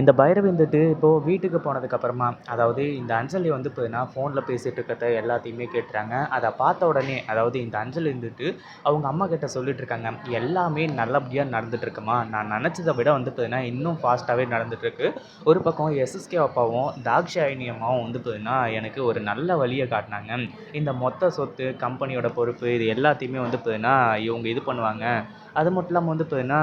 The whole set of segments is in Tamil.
இந்த பைரவி வந்துட்டு இப்போது வீட்டுக்கு போனதுக்கப்புறமா அதாவது இந்த அஞ்சலி வந்து பார்த்தீங்கன்னா ஃபோனில் பேசிகிட்டு இருக்கிறத எல்லாத்தையுமே கேட்டுறாங்க. அதை பார்த்த உடனே அதாவது இந்த அஞ்சலி இருந்துட்டு அவங்க அம்மா கிட்ட சொல்லிட்டு இருக்காங்க எல்லாமே நல்லபடியாக நடந்துட்டுருக்குமா நான் நினச்சதை விட வந்து பார்த்தீங்கன்னா இன்னும் ஃபாஸ்ட்டாகவே நடந்துட்டுருக்கு ஒரு பக்கம் எஸ்எஸ்கே அப்பாவும் தாக்ஷாயினி அம்மாவும் வந்து பார்த்தீங்கன்னா எனக்கு ஒரு நல்ல வழியை காட்டினாங்க. இந்த மொத்த சொத்து கம்பெனியோட பொறுப்பு இது எல்லாத்தையுமே வந்து பார்த்தீங்கன்னா இவங்க இது பண்ணுவாங்க. அது மட்டும் இல்லாமல் வந்து பார்த்தீங்கன்னா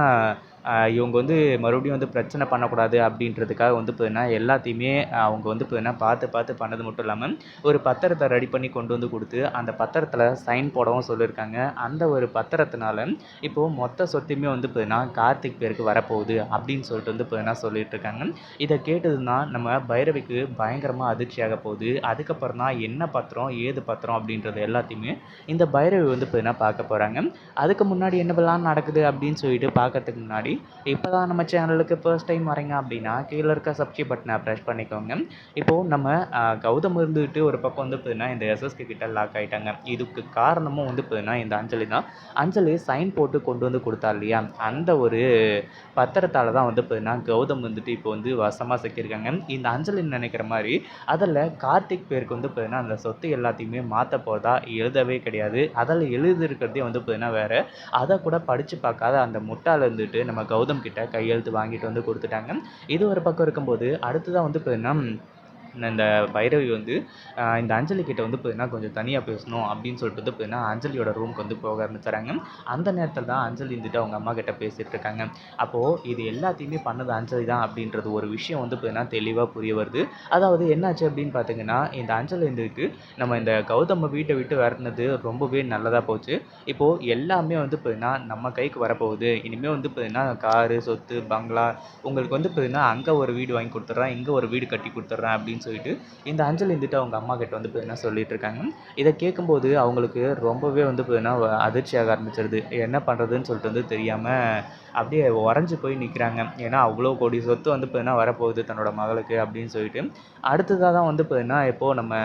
இவங்க வந்து மறுபடியும் வந்து பிரச்சனை பண்ணக்கூடாது அப்படின்றதுக்காக வந்து பார்த்தீங்கன்னா எல்லாத்தையுமே அவங்க வந்து பார்த்தீங்கன்னா பார்த்து பார்த்து பண்ணது மட்டும் இல்லாமல் ஒரு பத்திரத்தை ரெடி பண்ணி கொண்டு வந்து கொடுத்து அந்த பத்திரத்தில் சைன் போடவும் சொல்லியிருக்காங்க. அந்த ஒரு பத்திரத்தினால இப்போது மொத்த சொத்தையுமே வந்து பார்த்தீங்கன்னா கார்த்திக் பேருக்கு வரப்போகுது அப்படின்னு சொல்லிட்டு வந்து பார்த்தீங்கன்னா சொல்லிட்டு இருக்காங்க இதை கேட்டதுன்னா நம்ம பைரவிக்கு பயங்கரமாக அதிர்ச்சியாக போகுது. அதுக்கப்புறம் தான் என்ன பத்திரம் ஏது பத்திரம் அப்படின்றது எல்லாத்தையுமே இந்த பைரவி வந்து பார்த்தீங்கன்னா பார்க்க போகிறாங்க அதுக்கு முன்னாடி என்ன நடக்குது அப்படின்னு சொல்லிட்டு பார்க்கறதுக்கு முன்னாடி இப்போ தான் நம்ம சேனலுக்கு ஃபர்ஸ்ட் டைம் வரீங்க அப்படின்னா கீழே இருக்க சப்ஸ்கிரைப் பட்டனை ப்ரெஸ் பண்ணிக்கோங்க. இப்போது நம்ம கௌதம் இருந்துட்டு ஒரு பக்கம் வந்து பார்த்தீங்கன்னா இந்த எஸ்எஸ்கே கிட்ட லாக் ஆகிட்டாங்க இதுக்கு காரணமும் வந்து பார்த்தீங்கன்னா இந்த அஞ்சலி தான். அஞ்சலி சைன் போட்டு கொண்டு வந்து கொடுத்தா இல்லையா? அந்த ஒரு பத்திரத்தால் தான் வந்து பார்த்தீங்கன்னா கௌதம் வந்துட்டு இப்போ வந்து வசமாக சிக்கியிருக்காங்க. இந்த அஞ்சலி நினைக்கிற மாதிரி அதில் கார்த்திக் பேருக்கு வந்து பார்த்தீங்கன்னா அந்த சொத்து எல்லாத்தையுமே மாற்ற போகிறதா எழுதவே கிடையாது. அதில் எழுதியிருக்கிறதே வந்து பார்த்தீங்கன்னா வேறு. அதை கூட படித்து பார்க்காத அந்த முட்டால் இருந்துட்டு நம்ம கௌதம் கிட்ட கையெழுத்து வாங்கிட்டு வந்து கொடுத்துட்டாங்க. இது ஒரு பக்கம் இருக்கும்போது அடுத்ததாக வந்து பார்த்தீங்கன்னா இந்த பைரவி வந்து இந்த அஞ்சலி கிட்ட வந்து பார்த்தீங்கன்னா கொஞ்சம் தனியாக பேசணும் அப்படின்னு சொல்லிட்டு வந்து பார்த்தீங்கன்னா அஞ்சலியோட ரூமுக்கு வந்து போக ஆரம்பிச்சுறாங்க அந்த நேரத்தில் தான் அஞ்சலி இருந்துட்டு அவங்க அம்மா கிட்ட பேசிட்டு இருக்காங்க. அப்போது இது எல்லாத்தையுமே பண்ணது அஞ்சலி தான் அப்படின்றது ஒரு விஷயம் வந்து பார்த்தீங்கன்னா தெளிவாக புரிய வருது. அதாவது என்னாச்சு அப்படின்னு பார்த்தீங்கன்னா இந்த அஞ்சலி இருந்துட்டு நம்ம இந்த கௌதம வீட்டை விட்டு வரனது ரொம்பவே நல்லதாக போச்சு. இப்போது எல்லாமே வந்து பார்த்தீங்கன்னா நம்ம கைக்கு வரப்போகுது. இனிமேல் வந்து பார்த்தீங்கன்னா காரு சொத்து பங்களா உங்களுக்கு வந்து பார்த்தீங்கன்னா அங்கே ஒரு வீடு வாங்கி கொடுத்துட்றேன் இங்கே ஒரு வீடு கட்டி கொடுத்துட்றேன் அப்படின்னு சொல்லிட்டு இந்த அஞ்சல் இருந்துட்டு அவங்க அம்மா கிட்ட வந்து பார்த்தீங்கன்னா சொல்லிட்டு இருக்காங்க. இதை கேட்கும்போது அவங்களுக்கு ரொம்பவே வந்து பார்த்தீங்கன்னா அதிர்ச்சியாக ஆரம்பிச்சிருது. என்ன பண்ணுறதுன்னு சொல்லிட்டு வந்து தெரியாமல் அப்படியே உறைஞ்சி போய் நிற்கிறாங்க ஏன்னா அவ்வளோ கோடி சொத்து வந்து பார்த்தீங்கன்னா வரப்போகுது தன்னோட மகளுக்கு அப்படின்னு சொல்லிட்டு. அடுத்ததாக தான் வந்து பார்த்தீங்கன்னா இப்போது நம்ம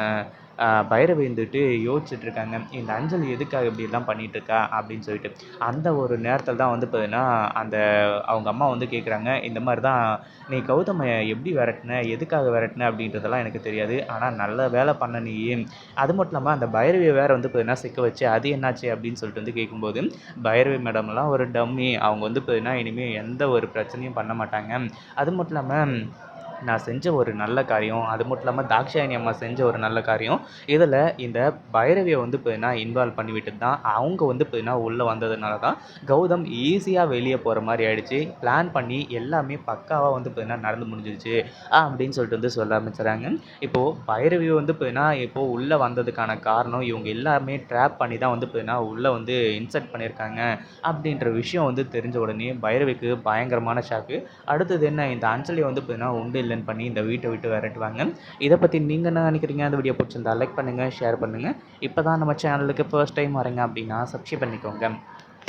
பைரவி இருந்துட்டு யோசிச்சுட்டு இருக்காங்க இந்த அஞ்சலி எதுக்காக இப்படிலாம் பண்ணிட்டு இருக்கா அப்படின்னு சொல்லிட்டு. அந்த ஒரு நேரத்தில் தான் வந்து பார்த்தீங்கன்னா அந்த அவங்க அம்மா வந்து கேட்குறாங்க இந்த மாதிரி தான் நீ கௌதம எப்படி விரட்டின எதுக்காக விரட்டின அப்படின்றதெல்லாம் எனக்கு தெரியாது. ஆனால் நல்ல வேலை பண்ண நீ அது மட்டும் இல்லாமல் அந்த பைரவியை வேற வந்து பார்த்தீங்கன்னா சிக்க வச்சு அது என்னாச்சு அப்படின்னு சொல்லிட்டு வந்து கேட்கும்போது பைரவி மேடம்லாம் ஒரு டம்மி அவங்க வந்து பார்த்தீங்கன்னா இனிமேல் எந்த ஒரு பிரச்சனையும் பண்ண மாட்டாங்க. அது மட்டும் இல்லாமல் நான் செஞ்ச ஒரு நல்ல காரியம் அது மட்டும் இல்லாமல் தாக்ஷாயணி அம்மா செஞ்ச ஒரு நல்ல காரியம் இதில் இந்த பைரவியை வந்து பார்த்தீங்கன்னா இன்வால்வ் பண்ணிவிட்டு தான் அவங்க வந்து பார்த்தீங்கன்னா உள்ளே வந்ததுனால தான் கௌதம் ஈஸியாக வெளியே போகிற மாதிரி ஆயிடுச்சு. பிளான் பண்ணி எல்லாமே பக்காவாக வந்து பார்த்தீங்கன்னா நடந்து முடிஞ்சிருச்சு அப்படின்னு சொல்லிட்டு வந்து சொல்ல ஆரம்பிச்சுறாங்க இப்போது பைரவி வந்து பார்த்தீங்கன்னா இப்போது உள்ளே வந்ததுக்கான காரணம் இவங்க எல்லாமே ட்ராப் பண்ணி தான் வந்து பார்த்தீங்கன்னா உள்ளே வந்து இன்சர்ட் பண்ணியிருக்காங்க அப்படின்ற விஷயம் வந்து தெரிஞ்ச உடனே பைரவிக்கு பயங்கரமான ஷாக்கு அடுத்தது என்ன? இந்த அஞ்சலி வந்து பார்த்தீங்கன்னா உண்டு இல்லை இல்லைன்னு பண்ணி இந்த வீட்டை விட்டு விரட்டுவாங்க. இதை பற்றி நீங்கள் என்ன நினைக்கிறீங்க? அந்த வீடியோ பிடிச்சிருந்தா லைக் பண்ணுங்கள் ஷேர் பண்ணுங்கள் இப்போ தான் நம்ம சேனலுக்கு ஃபர்ஸ்ட் டைம் வரீங்க அப்படின்னா சப்ஸ்கிரைப் பண்ணிக்கோங்க.